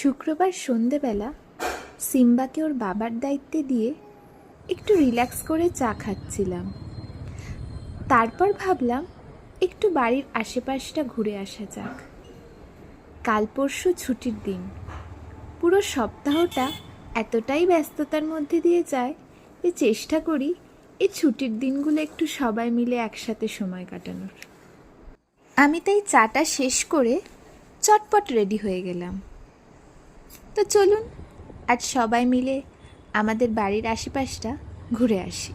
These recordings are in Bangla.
শুক্রবার সন্ধেবেলা সিম্বাকে ওর বাবার দায়িত্বে দিয়ে একটু রিল্যাক্স করে চা খাচ্ছিলাম। তারপর ভাবলাম একটু বাড়ির আশেপাশটা ঘুরে আসা যাক। কাল পরশু ছুটির দিন। পুরো সপ্তাহটা এতটাই ব্যস্ততার মধ্যে দিয়ে যায় যে চেষ্টা করি এই ছুটির দিনগুলো একটু সবাই মিলে একসাথে সময় কাটানোর। আমি তাই চাটা শেষ করে চটপট রেডি হয়ে গেলাম। তো চলুন, আজ সবাই মিলে আমাদের বাড়ির আশেপাশটা ঘুরে আসি।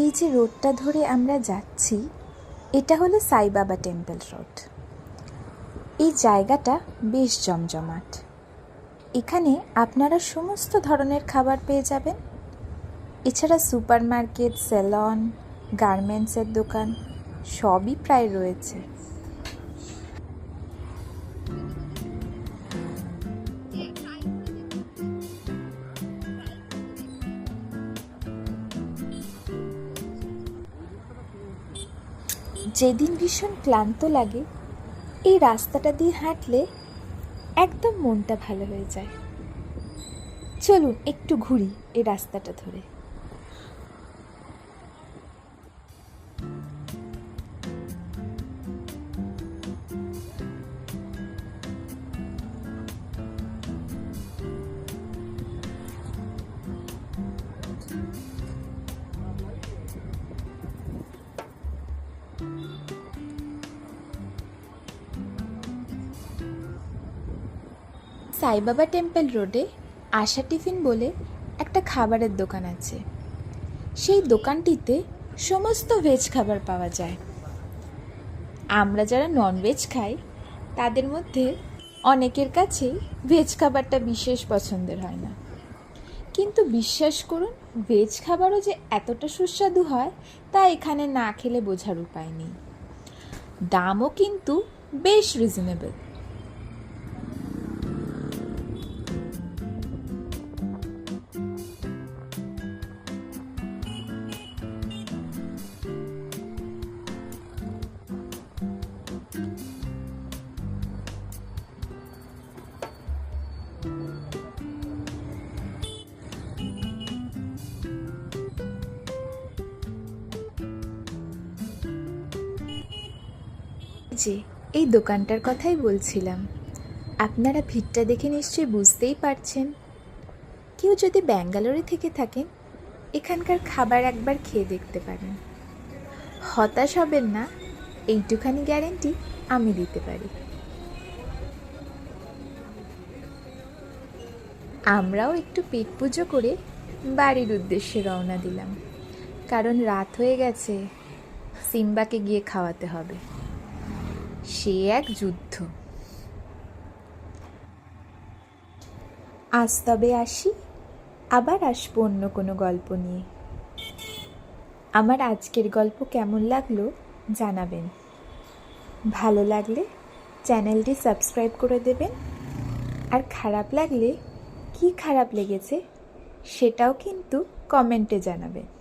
এই যে রোডটা ধরে আমরা যাচ্ছি এটা হলো সাইবাবা টেম্পল রোড। এই জায়গাটা বেশ জমজমাট। এখানে আপনারা সমস্ত ধরনের খাবার পেয়ে যাবেন। এছাড়া সুপার মার্কেট সেলন গার্মেন্টসের দোকান সবই প্রায় রয়েছে। যেদিন ভীষণ ক্লান্ত লাগে, এই রাস্তাটা দিয়ে হাঁটলে একদম মনটা ভালো হয়ে যায়। চলুন একটু ঘুরি এই রাস্তাটা ধরে। সাইবাবা টেম্পল রোডে আশা টিফিন বলে একটা খাবারের দোকান আছে। সেই দোকানটিতে সমস্ত ভেজ খাবার পাওয়া যায়। আমরা যারা ননভেজ খাই, তাদের মধ্যে অনেকের কাছেই ভেজ খাবারটা বিশেষ পছন্দের হয় না। কিন্তু বিশ্বাস করুন ভেজ খাবারও যে এতটা সুস্বাদু হয়, তা এখানে না খেলে বোঝার উপায় নেই। দামও কিন্তু বেশ রিজনেবল যে এই দোকানটার কথাই বলছিলাম। আপনারা ভিড়টা দেখে নিশ্চয়ই বুঝতেই পারছেন। কেউ যদি ব্যাঙ্গালোরে থেকে থাকেন, এখানকার খাবার একবার খেয়ে দেখতে পারেন। হতাশ হবেন না, এইটুখানি গ্যারেন্টি আমি দিতে পারি। আমরাও একটু পেট পুজো করে বাড়ির উদ্দেশ্যে রওনা দিলাম। কারণ রাত হয়ে গেছে, সিম্বাকে গিয়ে খাওয়াতে হবে। সে এক যুদ্ধ। আজ তবে আসি, আবার আসব অন্য কোনো গল্প নিয়ে। আমার আজকের গল্প কেমন লাগল জানাবেন। ভালো লাগলে চ্যানেলটি সাবস্ক্রাইব করে দেবেন। আর খারাপ লাগলে কি খারাপ লেগেছে সেটাও কিন্তু কমেন্টে জানাবেন।